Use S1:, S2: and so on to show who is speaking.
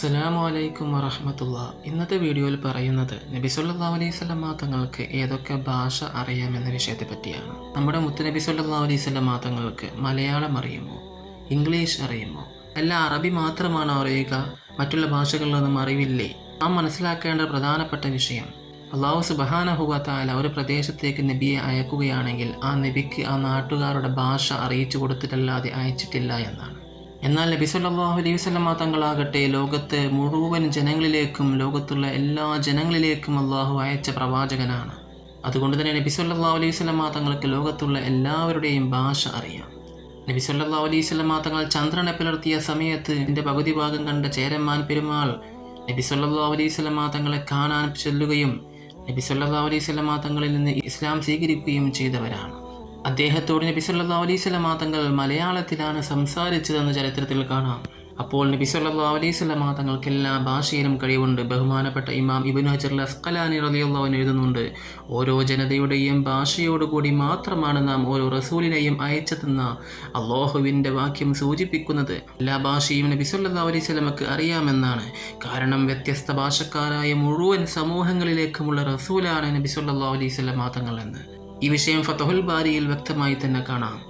S1: അസ്സലാമു അലൈക്കും വറഹമത്തുള്ള. ഇന്നത്തെ വീഡിയോയിൽ പറയുന്നത് നബി സല്ലല്ലാഹു അലൈഹി സ്വലമ തങ്ങൾക്ക് ഏതൊക്കെ ഭാഷ അറിയാമെന്ന വിഷയത്തെ പറ്റിയാണ് നമ്മുടെ മുത്തനബി സല്ലാ അലൈഹി സ്വലമ തങ്ങൾക്ക് മലയാളം അറിയുമോ? ഇംഗ്ലീഷ് അറിയുമോ? അല്ല അറബി മാത്രമാണോ അറിയുക? മറ്റുള്ള ഭാഷകളിലൊന്നും അറിവില്ലേ? നാം മനസ്സിലാക്കേണ്ട പ്രധാനപ്പെട്ട വിഷയം അള്ളാഹു സുബഹാനഹുവത്താല ഒരു പ്രദേശത്തേക്ക് നബിയെ അയക്കുകയാണെങ്കിൽ ആ നബിക്ക് ആ നാട്ടുകാരുടെ ഭാഷ അറിയിച്ചു കൊടുത്തിട്ടല്ലാതെ അയച്ചിട്ടില്ല എന്നാണ്. എന്നാൽ നബി സല്ലല്ലാഹു അലൈഹി വസല്ലമ തങ്ങളാകട്ടെ ലോകത്തെ മുഴുവൻ ജനങ്ങളിലേക്കും ലോകത്തുള്ള എല്ലാ ജനങ്ങളിലേക്കും അള്ളാഹു അയച്ച പ്രവാചകനാണ്. അതുകൊണ്ട് തന്നെ നബി സല്ലല്ലാഹു അലൈഹി വസല്ലമ തങ്ങൾക്ക് ലോകത്തുള്ള എല്ലാവരുടെയും ഭാഷ അറിയാം. നബി സല്ലല്ലാഹു അലൈഹി വസല്ലമ തങ്ങൾ ചന്ദ്രനെ പുലർത്തിയ സമയത്ത് എന്റെ പകുതി ഭാഗം കണ്ട ചേരമാൻ പെരുമാൾ നബി സല്ലല്ലാഹു അലൈഹി വസല്ലമ തങ്ങളെ കാണാൻ ചെല്ലുകയും നബി സല്ലല്ലാഹു അലൈഹി വസല്ലമ തങ്ങളിൽ നിന്ന് ഇസ്ലാം സ്വീകരിക്കുകയും ചെയ്തവരാണ്. അദ്ദേഹത്തോട് നബി സല്ലല്ലാഹു അലൈഹി വസല്ലമ തങ്ങൾ മലയാളത്തിലാണ് സംസാരിച്ചതെന്ന് ചരിത്രത്തിൽ കാണാം. അപ്പോൾ നബി സല്ലല്ലാഹു അലൈഹി വസല്ലമ തങ്ങൾക്ക് എല്ലാ ഭാഷയിലും കഴിവുണ്ട്. ബഹുമാനപ്പെട്ട ഇമാം ഇബിൻ ഹജർ അസ്കലാനി റലിയുള്ളവൻ എഴുതുന്നുണ്ട് ഓരോ ജനതയുടെയും ഭാഷയോടുകൂടി മാത്രമാണ് നാം ഓരോ റസൂലിനെയും അയച്ചതെന്ന അള്ളാഹുവിന്റെ വാക്യം സൂചിപ്പിക്കുന്നത്. എല്ലാ ഭാഷയും നബി സല്ലല്ലാഹു അലൈഹി വസല്ലമക്ക് അറിയാമെന്നാണ്. കാരണം വ്യത്യസ്ത ഭാഷക്കാരായ മുഴുവൻ സമൂഹങ്ങളിലേക്കുമുള്ള റസൂലാണ് നബി സല്ലല്ലാഹു അലൈഹി വസല്ലമ തങ്ങൾ എന്ന് ഈ വിഷയം ഫതഹുൽ ബാരിയിൽ വ്യക്തമായി തന്നെ കാണാം.